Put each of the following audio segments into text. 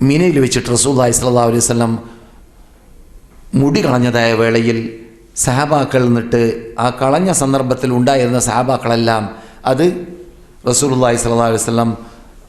മിനയിൽ വെച്ചിട്ട് റസൂല്ലായി സല്ലാ അലൈഹി സ്വലം മുടി കളഞ്ഞതായ വേളയിൽ സഹാബാക്കൾ നിന്നിട്ട് ആ കളഞ്ഞ സന്ദർഭത്തിൽ ഉണ്ടായിരുന്ന സഹാബാക്കളെല്ലാം അത് റസൂലുള്ളാഹി സ്വല്ലല്ലാഹു അലൈഹി വസല്ലം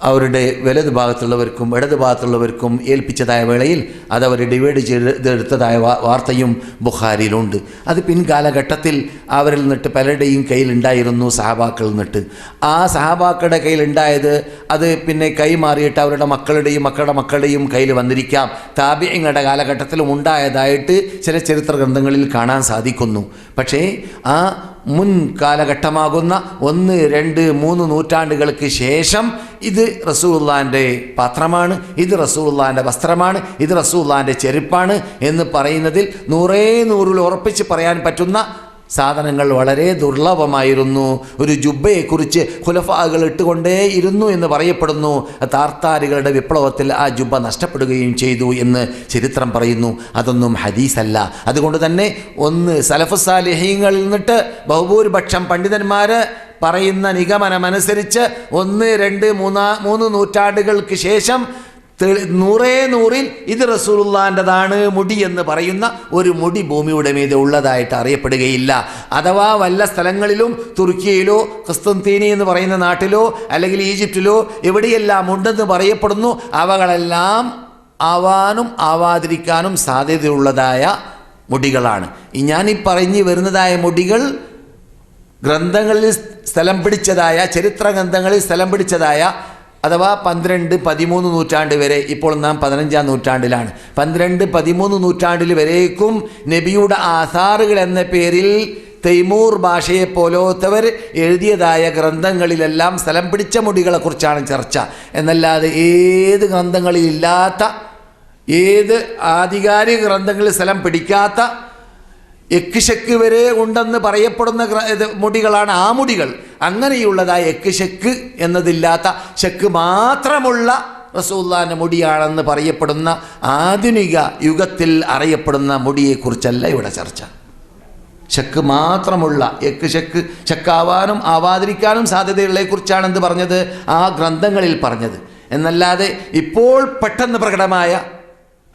അവരുടെ വലത് ഭാഗത്തുള്ളവർക്കും ഇടത് ഭാഗത്തുള്ളവർക്കും ഏൽപ്പിച്ചതായ വേളയിൽ അത് അവർ ഡിവൈഡ് ചെയ്തെടുത്തതായ വാർത്തയും ബുഖാരിയിലുണ്ട്. അത് പിൻകാലഘട്ടത്തിൽ അവരിൽ നിന്നിട്ട് പലരുടെയും കയ്യിലുണ്ടായിരുന്നു സഹാബാക്കൾ നിന്നിട്ട്. ആ സഹാബാക്കളുടെ കയ്യിലുണ്ടായത് അത് പിന്നെ കൈമാറിയിട്ട് അവരുടെ മക്കളുടെയും മക്കളുടെ മക്കളുടെയും കയ്യിൽ വന്നിരിക്കാം. താപ്യങ്ങളുടെ കാലഘട്ടത്തിലും ഉണ്ടായതായിട്ട് ചില ചരിത്ര ഗ്രന്ഥങ്ങളിൽ കാണാൻ സാധിക്കുന്നു. പക്ഷേ ആ മുൻ കാലഘട്ടമാകുന്ന ഒന്ന് രണ്ട് മൂന്ന് നൂറ്റാണ്ടുകൾക്ക് ശേഷം ഇത് റസൂള്ളാന്റെ പാത്രമാണ് ഇത് റസൂള്ളാന്റെ വസ്ത്രമാണ് ഇത് റസൂള്ളാന്റെ ചെരുപ്പാണ് എന്ന് പറയുന്നതിൽ നൂറേ നൂറിൽ ഉറപ്പിച്ച് പറയാൻ പറ്റുന്ന സാധനങ്ങൾ വളരെ ദുർലഭമായിരുന്നു. ഒരു ജുബ്ബയെക്കുറിച്ച് ഖുലഫാകൾ ഇട്ടുകൊണ്ടേ ഇരുന്നു എന്ന് പറയപ്പെടുന്നു. താർത്താരികളുടെ വിപ്ലവത്തിൽ ആ ജുബ്ബ നഷ്ടപ്പെടുകയും ചെയ്തു എന്ന് ചരിത്രം പറയുന്നു. അതൊന്നും ഹദീസല്ല. അതുകൊണ്ട് തന്നെ ഒന്ന് സലഫുസാലിഹീങ്ങളിൽ നിന്നിട്ട് ബഹുഭൂരിപക്ഷം പണ്ഡിതന്മാർ പറയുന്ന നിഗമനമനുസരിച്ച് ഒന്ന് രണ്ട് മൂന്നാ മൂന്ന് നൂറ്റാണ്ടുകൾക്ക് ശേഷം നൂറേ നൂറിൽ ഇത് റസൂലുള്ളാന്റെതാണ് മുടി എന്ന് പറയുന്ന ഒരു മുടി ഭൂമിയുടെ മീതെ ഉള്ളതായിട്ട് അറിയപ്പെടുകയില്ല. അഥവാ വല്ല സ്ഥലങ്ങളിലും തുർക്കിയിലോ ക്രിസ്തന്തീനി എന്ന് പറയുന്ന നാട്ടിലോ അല്ലെങ്കിൽ ഈജിപ്തിലോ എവിടെയെല്ലാം ഉണ്ടെന്ന് പറയപ്പെടുന്നു അവകളെല്ലാം ആവാനും ആവാതിരിക്കാനും സാധ്യതയുള്ളതായ മുടികളാണ്. ഞാൻ ഈ പറഞ്ഞു വരുന്നതായ മുടികൾ ഗ്രന്ഥങ്ങളിൽ സ്ഥലം പിടിച്ചതായ ചരിത്ര ഗ്രന്ഥങ്ങളിൽ സ്ഥലം പിടിച്ചതായ അഥവാ പന്ത്രണ്ട് പതിമൂന്ന് നൂറ്റാണ്ട് വരെ ഇപ്പോൾ നാം പതിനഞ്ചാം നൂറ്റാണ്ടിലാണ്. പന്ത്രണ്ട് പതിമൂന്ന് നൂറ്റാണ്ടിൽ വരേക്കും നബിയുടെ ആസാറുകൾ എന്ന പേരിൽ തൈമൂർ ഭാഷയെ പോലോത്തവർ എഴുതിയതായ ഗ്രന്ഥങ്ങളിലെല്ലാം സ്ഥലം പിടിച്ച മുടികളെക്കുറിച്ചാണ് ചർച്ച. എന്നല്ലാതെ ഏത് ഗ്രന്ഥങ്ങളിലില്ലാത്ത ഏത് ആധികാരിക ഗ്രന്ഥങ്ങളിൽ സ്ഥലം പിടിക്കാത്ത എക്ക് വരെ ഉണ്ടെന്ന് പറയപ്പെടുന്ന മുടികളാണ് ആ മുടികൾ. അങ്ങനെയുള്ളതായ എക്ക് ശക്ക് എന്നതില്ലാത്ത ശക്ക് മാത്രമുള്ള റസൂല്ലാന്റെ മുടിയാണെന്ന് പറയപ്പെടുന്ന ആധുനിക യുഗത്തിൽ അറിയപ്പെടുന്ന മുടിയെക്കുറിച്ചല്ല ഇവിടെ ചർച്ച. ശക്ക് മാത്രമുള്ള എക്ക് ശക്ക് ശക്കാവാനും ആവാതിരിക്കാനും സാധ്യതയുള്ളതിനെക്കുറിച്ചാണ് എന്ത് പറഞ്ഞത് ആ ഗ്രന്ഥങ്ങളിൽ പറഞ്ഞത്. എന്നല്ലാതെ ഇപ്പോൾ പെട്ടെന്ന് പ്രകടമായ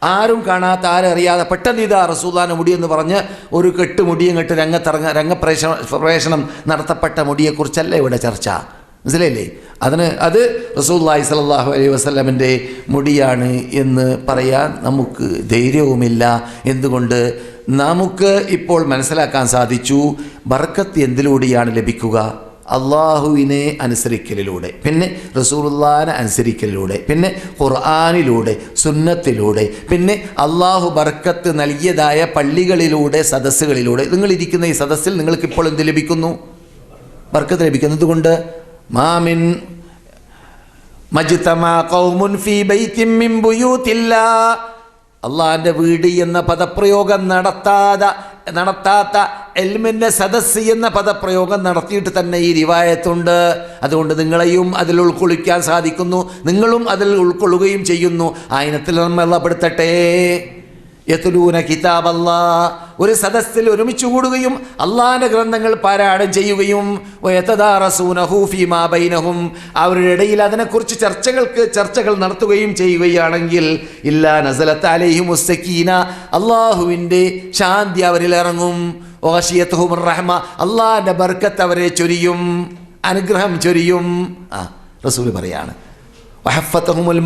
ആരും കാണാത്ത ആരും അറിയാതെ പെട്ടെന്ന് ഇതാ റസൂദാന എന്ന് പറഞ്ഞ് ഒരു കെട്ട് മുടിയും കെട്ട് രംഗത്തിറങ്ങ രംഗപ്രേഷ പ്രവേശനം നടത്തപ്പെട്ട മുടിയെക്കുറിച്ചല്ല ഇവിടെ ചർച്ച? മനസ്സിലായില്ലേ? അതിന് അത് റസൂല്ലായി സലാഹു അലൈഹി വസ്ലമിന്റെ മുടിയാണ് എന്ന് പറയാൻ നമുക്ക് ധൈര്യവുമില്ല. എന്തുകൊണ്ട്? നമുക്ക് ഇപ്പോൾ മനസ്സിലാക്കാൻ സാധിച്ചു ബർക്കത്ത് എന്തിലൂടെയാണ് ലഭിക്കുക? അള്ളാഹുവിനെ അനുസരിക്കലിലൂടെ പിന്നെ റസൂലുള്ളാനെ അനുസരിക്കലിലൂടെ പിന്നെ ഖുർആാനിലൂടെ സുന്നത്തിലൂടെ പിന്നെ അള്ളാഹു ബർക്കത്ത് നൽകിയതായ പള്ളികളിലൂടെ സദസ്സുകളിലൂടെ നിങ്ങൾ ഇരിക്കുന്ന ഈ സദസ്സിൽ നിങ്ങൾക്ക് ഇപ്പോൾ എന്ത് ലഭിക്കുന്നു? ബർക്കത്ത് ലഭിക്കുന്നത് കൊണ്ട് മാമിൻ മജ്തമാ ഖൗമുൻ മിൻ വീട് എന്ന പദപ്രയോഗം നടത്താതെ നടത്താത്ത എൽമിന്റെ സദസ് എന്ന പദപ്രയോഗം നടത്തിയിട്ട് തന്നെ ഈ റിവായത്തുണ്ട് അതുകൊണ്ട് നിങ്ങളെയും അതിൽ ഉൾക്കൊള്ളിക്കാൻ സാധിക്കുന്നു. നിങ്ങളും അതിൽ ഉൾക്കൊള്ളുകയും ചെയ്യുന്നു. ആയിനത്തിൽ നമ്മൾ വെള്ളപ്പെടുത്തട്ടെ. യത്തുലൂന കിതാബല്ലാ. ഒരു സദസ്സിൽ ഒരുമിച്ച് കൂടുകയും അള്ളാഹിന്റെ ഗ്രന്ഥങ്ങൾ പാരായണം ചെയ്യുകയും ബൈനഹും. അവരുടെ ഇടയിൽ അതിനെക്കുറിച്ച് ചർച്ചകൾക്ക് ചർച്ചകൾ നടത്തുകയും ചെയ്യുകയാണെങ്കിൽ ഇല്ലാ നസലത്ത് അലൈഹി മുസ്സക്കീന അള്ളാഹുവിന്റെ ശാന്തി അവരിൽ ഇറങ്ങും. ഓഷിയത്തുഹും റഹ്മ. അള്ളാഹിന്റെ ബർക്കത്ത് അവരെ ചൊരിയും. അനുഗ്രഹം ചൊരിയും. ആ റസൂൽ പറയാണ്. വഹഫത്തഹുമുൽ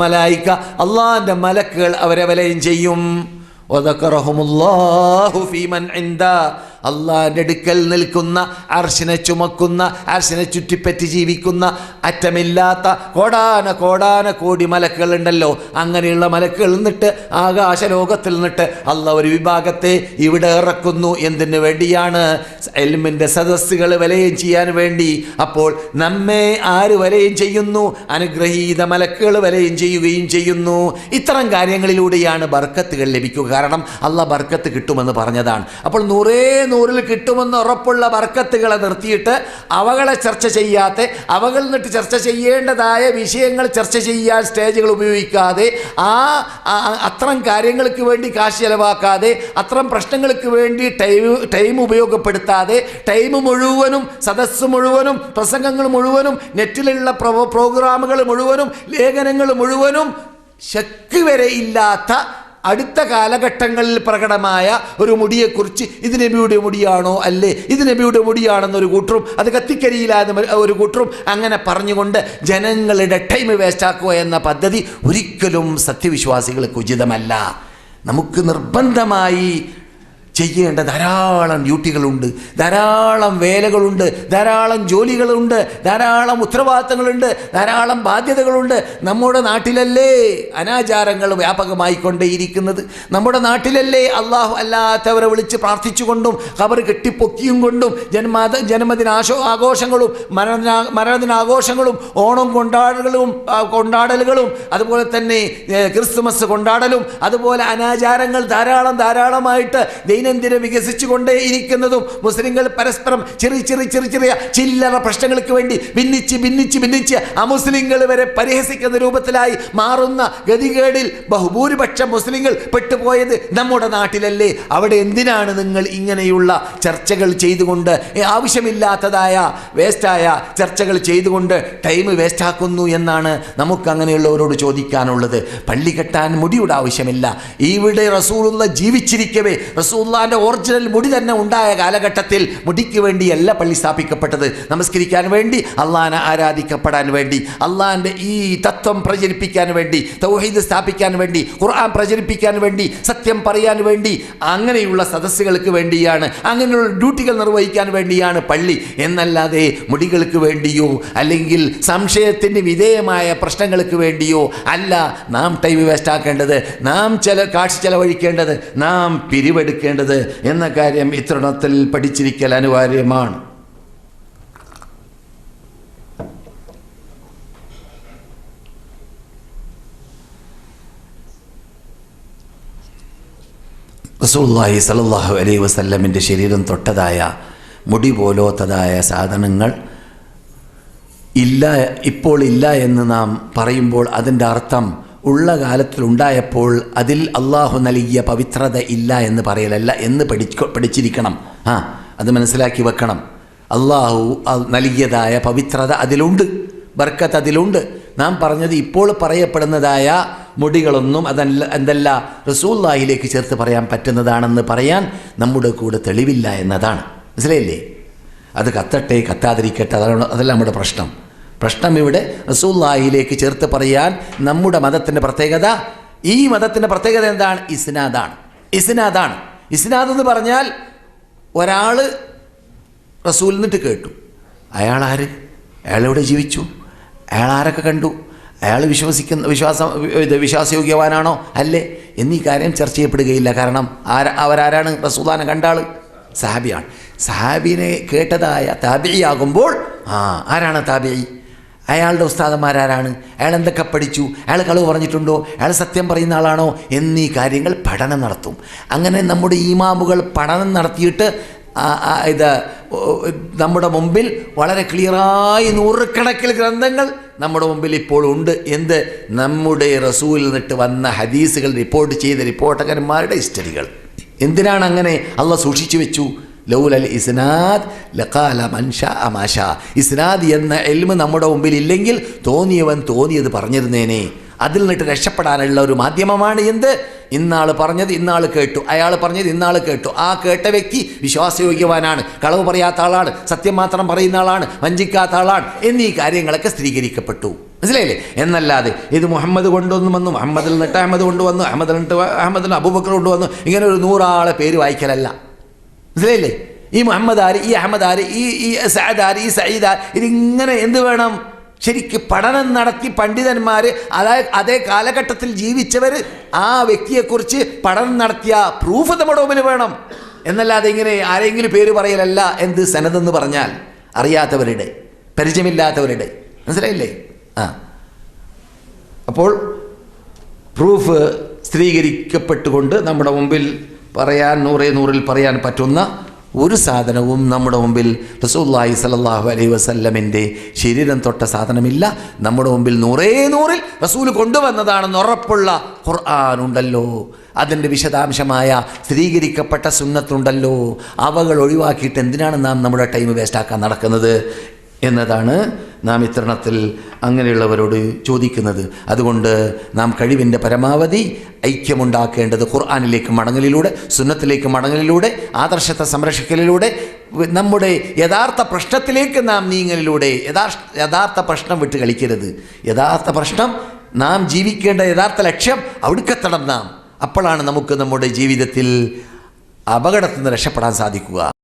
അള്ളാഹിന്റെ മലക്കുകൾ അവരെ വലയം ചെയ്യും. وذكرهم الله في من عنده. അള്ളാഹിന്റെ അടുക്കൽ നിൽക്കുന്ന അർശിനെ ചുമക്കുന്ന അർശിനെ ചുറ്റിപ്പറ്റി ജീവിക്കുന്ന അറ്റമില്ലാത്ത കോടാന കോടാന കോടി മലക്കുകൾ ഉണ്ടല്ലോ അങ്ങനെയുള്ള മലക്കുകൾ നിന്നിട്ട് ആകാശ ലോകത്തിൽ നിന്നിട്ട് അല്ല ഒരു വിഭാഗത്തെ ഇവിടെ ഇറക്കുന്നു എന്തിനു വേണ്ടിയാണ്? എൽമിന്റെ സദസ്സുകൾ വലയം ചെയ്യാൻ വേണ്ടി. അപ്പോൾ നമ്മെ ആര് വലയം ചെയ്യുന്നു? അനുഗ്രഹീത മലക്കുകൾ വലയം ചെയ്യുകയും ചെയ്യുന്നു. ഇത്തരം കാര്യങ്ങളിലൂടെയാണ് ബർക്കത്തുകൾ ലഭിക്കുക. കാരണം അല്ല ബർക്കത്ത് കിട്ടുമെന്ന് പറഞ്ഞതാണ്. അപ്പോൾ നൂറേ നൂറിൽ കിട്ടുമെന്ന് ഉറപ്പുള്ള ബർക്കത്തുകളെ നിർത്തിയിട്ട് അവകളെ ചർച്ച ചെയ്യാത്ത അവകളിൽ നിന്നിട്ട് ചർച്ച ചെയ്യേണ്ടതായ വിഷയങ്ങൾ ചർച്ച ചെയ്യാൻ സ്റ്റേജുകൾ ഉപയോഗിക്കാതെ ആ അത്തരം കാര്യങ്ങൾക്ക് വേണ്ടി കാശ് ചെലവാക്കാതെ അത്തരം പ്രശ്നങ്ങൾക്ക് വേണ്ടി ടൈം ടൈം ഉപയോഗപ്പെടുത്താതെ ടൈം മുഴുവനും സദസ്സ് മുഴുവനും പ്രസംഗങ്ങൾ മുഴുവനും നെറ്റിലുള്ള പ്രോഗ്രാമുകൾ മുഴുവനും ലേഖനങ്ങൾ മുഴുവനും ശക്തി വരെ ഇല്ലാത്ത അടുത്ത കാലഘട്ടങ്ങളിൽ പ്രകടമായ ഒരു മുടിയെക്കുറിച്ച് ഇത് നബിയുടെ മുടിയാണോ അല്ലേ? ഇത് നബിയുടെ മുടിയാണെന്നൊരു കൂട്ടരും അത് കത്തിക്കരിയില്ലാതെ ഒരു കൂട്ടരും അങ്ങനെ പറഞ്ഞുകൊണ്ട് ജനങ്ങളുടെ ടൈം വേസ്റ്റാക്കുക എന്ന പദ്ധതി ഒരിക്കലും സത്യവിശ്വാസികൾക്ക് ഉചിതമല്ല. നമുക്ക് നിർബന്ധമായി ചെയ്യേണ്ട ധാരാളം ഡ്യൂട്ടികളുണ്ട് ധാരാളം വേലകളുണ്ട് ധാരാളം ജോലികളുണ്ട് ധാരാളം ഉത്തരവാദിത്തങ്ങളുണ്ട് ധാരാളം ബാധ്യതകളുണ്ട്. നമ്മുടെ നാട്ടിലല്ലേ അനാചാരങ്ങൾ വ്യാപകമായിക്കൊണ്ടേയിരിക്കുന്നത്? നമ്മുടെ നാട്ടിലല്ലേ അള്ളാഹു അല്ലാത്തവരെ വിളിച്ച് പ്രാർത്ഥിച്ചുകൊണ്ടും അവർ കെട്ടിപ്പൊക്കിയും കൊണ്ടും ജന്മത ജന്മദിനാശോ ആഘോഷങ്ങളും മരണദിനാ മരണദിനാഘോഷങ്ങളും ഓണം കൊണ്ടാടലുകളും കൊണ്ടാടലുകളും അതുപോലെ തന്നെ ക്രിസ്മസ് കൊണ്ടാടലും അതുപോലെ അനാചാരങ്ങൾ ധാരാളം ധാരാളമായിട്ട് ദൈനംദിനം വികസിച്ചുകൊണ്ടേയിരിക്കുന്നതും മുസ്ലിങ്ങൾ പരസ്പരം ചെറിയ ചെറിയ ചെറിയ ചെറിയ ചില്ലറ പ്രശ്നങ്ങൾക്ക് വേണ്ടി ഭിന്നിച്ച് ഭിന്നിച്ച് ഭിന്നിച്ച് അമുസ്ലിങ്ങൾ വരെ പരിഹസിക്കുന്ന രൂപത്തിലായി മാറുന്ന ഗതികേടിൽ ബഹുഭൂരിപക്ഷം മുസ്ലിങ്ങൾ പെട്ടുപോയത് നമ്മുടെ നാട്ടിലല്ലേ? അവിടെ എന്തിനാണ് നിങ്ങൾ ഇങ്ങനെയുള്ള ചർച്ചകൾ ചെയ്തുകൊണ്ട് ആവശ്യമില്ലാത്തതായ വേസ്റ്റായ ചർച്ചകൾ ചെയ്തുകൊണ്ട് ടൈം വേസ്റ്റാക്കുന്നു എന്നാണ് നമുക്ക് അങ്ങനെയുള്ളവരോട് ചോദിക്കാനുള്ളത്. പള്ളി കെട്ടാൻ മുടിയുടെ ആവശ്യമില്ല. ഇവിടെ റസൂലുള്ള ജീവിച്ചിരിക്കവേ റസൂല്ലാന്റെ ഒറിജിനൽ മുടി തന്നെ ഉണ്ടായ കാലഘട്ടത്തിൽ മുടിക്ക് വേണ്ടിയല്ല പള്ളി സ്ഥാപിക്കപ്പെട്ടത്. നമസ്കരിക്കാൻ വേണ്ടി അള്ളാഹാനെ ആരാധിക്കപ്പെടാൻ വേണ്ടി അള്ളാഹിന്റെ ഈ തത്വം പ്രചരിപ്പിക്കാൻ വേണ്ടി തൗഹീദ് സ്ഥാപിക്കാൻ വേണ്ടി ഖുർആൻ പ്രചരിപ്പിക്കാൻ വേണ്ടി സത്യം പറയാൻ വേണ്ടി അങ്ങനെയുള്ള സദസ്സുകൾക്ക് വേണ്ടിയാണ് അങ്ങനെയുള്ള ഡ്യൂട്ടികൾ നിർവഹിക്കാൻ വേണ്ടിയാണ് പള്ളി. എന്നല്ലാതെ മുടികൾക്ക് വേണ്ടിയോ അല്ലെങ്കിൽ സംശയത്തിന് വിധേയമായ പ്രശ്നങ്ങൾക്ക് വേണ്ടിയോ അല്ല നാം ടൈം വേസ്റ്റ് ആക്കേണ്ടത്. നാം ചില കാശ് ചെലവഴിക്കേണ്ടത്. നാം പിരിവെടുക്കേണ്ടത്. എന്ന കാര്യം ഇത്തരണത്തിൽ പഠിച്ചിരിക്കൽ അനിവാര്യമാണ്. റസൂല്ലാഹി സലല്ലാഹു അലൈ വസല്ലമിന്റെ ശരീരം തൊട്ടതായ മുടി പോലോത്തതായ സാധനങ്ങൾ ഇല്ല ഇപ്പോൾ ഇല്ല എന്ന് നാം പറയുമ്പോൾ അതിന്റെ അർത്ഥം ഉള്ള കാലത്തിലുണ്ടായപ്പോൾ അതിൽ അള്ളാഹു നൽകിയ പവിത്രത ഇല്ല എന്ന് പറയലല്ല എന്ന് പഠിച്ചു പഠിച്ചിരിക്കണം. ആ അത് മനസ്സിലാക്കി വെക്കണം. അള്ളാഹു നൽകിയതായ പവിത്രത അതിലുണ്ട്. ബർക്കത്ത് അതിലുണ്ട്. നാം പറഞ്ഞത് ഇപ്പോൾ പറയപ്പെടുന്നതായ മുടികളൊന്നും അതല്ല എന്തല്ല റസൂല്ലാഹിലേക്ക് ചേർത്ത് പറയാൻ പറ്റുന്നതാണെന്ന് പറയാൻ നമ്മുടെ കൂടെ തെളിവില്ല എന്നതാണ്. മനസ്സിലായില്ലേ? അത് കത്തട്ടെ കത്താതിരിക്കട്ടെ അതാണ് അതല്ല നമ്മുടെ പ്രശ്നം. പ്രശ്നം ഇവിടെ റസൂല്ലാഹിലേക്ക് ചേർത്ത് പറയാൻ നമ്മുടെ മതത്തിന്റെ പ്രത്യേകത. ഈ മതത്തിന്റെ പ്രത്യേകത എന്താണ്? ഇസ്നാദാണ്. ഇസ്നാദാണ്. ഇസ്നാദ് എന്ന് പറഞ്ഞാൽ ഒരാൾ റസൂൽ നിന്നിട്ട് കേട്ടു. അയാൾ ആര് അയാൾ എവിടെ ജീവിച്ചു? അയാൾ ആരൊക്കെ കണ്ടു? അയാൾ വിശ്വസിക്കുന്ന വിശ്വാസം ഇത് വിശ്വാസയോഗ്യവാനാണോ? അല്ലേ? എന്നീ കാര്യം ചർച്ച ചെയ്യപ്പെടുകയില്ല. കാരണം ആരാ അവരാരാണ് റസൂദാനെ കണ്ട ആൾ സാബിയാണ് സാബിനെ കേട്ടതായ താബിയാകുമ്പോൾ ആ ആരാണ് താബിയി അയാളുടെ ഉസ്താദന്മാരാരാണ് അയാൾ എന്തൊക്കെ പഠിച്ചു? അയാൾ കളവ് പറഞ്ഞിട്ടുണ്ടോ? അയാൾ സത്യം പറയുന്ന ആളാണോ? എന്നീ കാര്യങ്ങൾ പഠനം നടത്തും. അങ്ങനെ നമ്മുടെ ഈമാമുകൾ പഠനം നടത്തിയിട്ട് ഇത് നമ്മുടെ മുമ്പിൽ വളരെ ക്ലിയറായി നൂറുകണക്കിൽ ഗ്രന്ഥങ്ങൾ നമ്മുടെ മുമ്പിൽ ഇപ്പോൾ ഉണ്ട്. എന്ത്? നമ്മുടെ റസൂലിൽ നിന്നിട്ട് വന്ന ഹദീസുകൾ റിപ്പോർട്ട് ചെയ്ത റിപ്പോർട്ടകന്മാരുടെ ഹിസ്റ്ററികൾ എന്തിനാണ് അങ്ങനെ? അള്ള സൂക്ഷിച്ചു വെച്ചു. ലൗലൽ ഇസ്നാദ് ലഖാല മൻഷ അമാഷ ഇസ്നാദ് എന്ന എൽമ് നമ്മുടെ മുമ്പിൽ ഇല്ലെങ്കിൽ തോന്നിയവൻ തോന്നിയത് പറഞ്ഞിരുന്നേനെ. അതിൽ നിന്നിട്ട് രക്ഷപ്പെടാനുള്ള ഒരു മാധ്യമമാണ് എന്ത്? ഇന്നാൾ പറഞ്ഞത് ഇന്നാൾ കേട്ടു. അയാൾ പറഞ്ഞത് ഇന്നാൾ കേട്ടു. ആ കേട്ട വ്യക്തി വിശ്വാസയോഗ്യവാനാണ്. കളവ് പറയാത്ത ആളാണ്. സത്യം മാത്രം പറയുന്ന ആളാണ്. വഞ്ചിക്കാത്ത ആളാണ്. എന്നീ കാര്യങ്ങളൊക്കെ സ്ഥിരീകരിക്കപ്പെട്ടു. മനസ്സിലായില്ലേ? എന്നല്ലാതെ ഇത് മുഹമ്മദ് കൊണ്ടുവന്നു വന്നു മുഹമ്മദിൽ നിന്നിട്ട് അഹമ്മദ് കൊണ്ടുവന്നു അഹമ്മദിൽ നിന്നിട്ട് അഹമ്മദിൽ അബൂബക്കർ കൊണ്ടുവന്നു. ഇങ്ങനെ ഒരു നൂറാളെ പേര് വായിക്കലല്ല. മനസ്സിലായില്ലേ ഈ മുഹമ്മദ് ആര് ഈ അഹമ്മദ് ആര് ഈ ഈ സഅദ് ആര് ഈ സയ്യിദ് ആര് ഇതിങ്ങനെ എന്ത് വേണം? ശരിക്ക് പഠനം നടത്തി പണ്ഡിതന്മാർ അതേ അതേ കാലഘട്ടത്തിൽ ജീവിച്ചവർ ആ വ്യക്തിയെക്കുറിച്ച് പഠനം നടത്തിയ പ്രൂഫ് നമ്മുടെ മുമ്പിൽ വേണം. എന്നല്ലാതെ ഇങ്ങനെ ആരെങ്കിലും പേര് പറയലല്ല എന്ത് സനതെന്ന് പറഞ്ഞാൽ അറിയാത്തവരുടെ പരിചയമില്ലാത്തവരുടെ. മനസ്സിലായില്ലേ? ആ. അപ്പോൾ പ്രൂഫ് സ്ഥിരീകരിക്കപ്പെട്ടുകൊണ്ട് നമ്മുടെ മുമ്പിൽ പറയാൻ നൂറേ നൂറിൽ പറയാൻ പറ്റുന്ന ഒരു സാധനവും നമ്മുടെ മുമ്പിൽ റസൂല്ലായി സല്ലല്ലാഹു അലൈഹി വസല്ലമിന്റെ ശരീരം തൊട്ട സാധനമില്ല. നമ്മുടെ മുമ്പിൽ നൂറേ നൂറിൽ റസൂൽ കൊണ്ടുവന്നതാണെന്ന് ഉറപ്പുള്ള ഖുർആാനുണ്ടല്ലോ. അതിന്റെ വിശദാംശമായ സ്ഥിരീകരിക്കപ്പെട്ട സുന്നത്തുണ്ടല്ലോ. അവകൾ ഒഴിവാക്കിയിട്ട് എന്തിനാണ് നാം നമ്മുടെ ടൈം വേസ്റ്റാക്കാൻ നടക്കുന്നത്? എന്നതാണ് നാം ഇത്തരണത്തിൽ അങ്ങനെയുള്ളവരോട് ചോദിക്കുന്നത്. അതുകൊണ്ട് നാം കഴിവിന്റെ പരമാവധി ഐക്യമുണ്ടാക്കേണ്ടത് ഖുർആാനിലേക്ക് മടങ്ങലിലൂടെ സുന്നത്തിലേക്ക് മടങ്ങലിലൂടെ ആദർശത്തെ സംരക്ഷിക്കലിലൂടെ നമ്മുടെ യഥാർത്ഥ പ്രശ്നത്തിലേക്ക് നാം നീങ്ങലിലൂടെ യഥാർത്ഥ യഥാർത്ഥ പ്രശ്നം വിട്ട് കളിക്കരുത്. യഥാർത്ഥ പ്രശ്നം നാം ജീവിക്കേണ്ട യഥാർത്ഥ ലക്ഷ്യം അവിടുക്കെത്തണം നാം. അപ്പോഴാണ് നമുക്ക് നമ്മുടെ ജീവിതത്തിൽ അപകടത്തിൽ നിന്ന് രക്ഷപ്പെടാൻ സാധിക്കുക.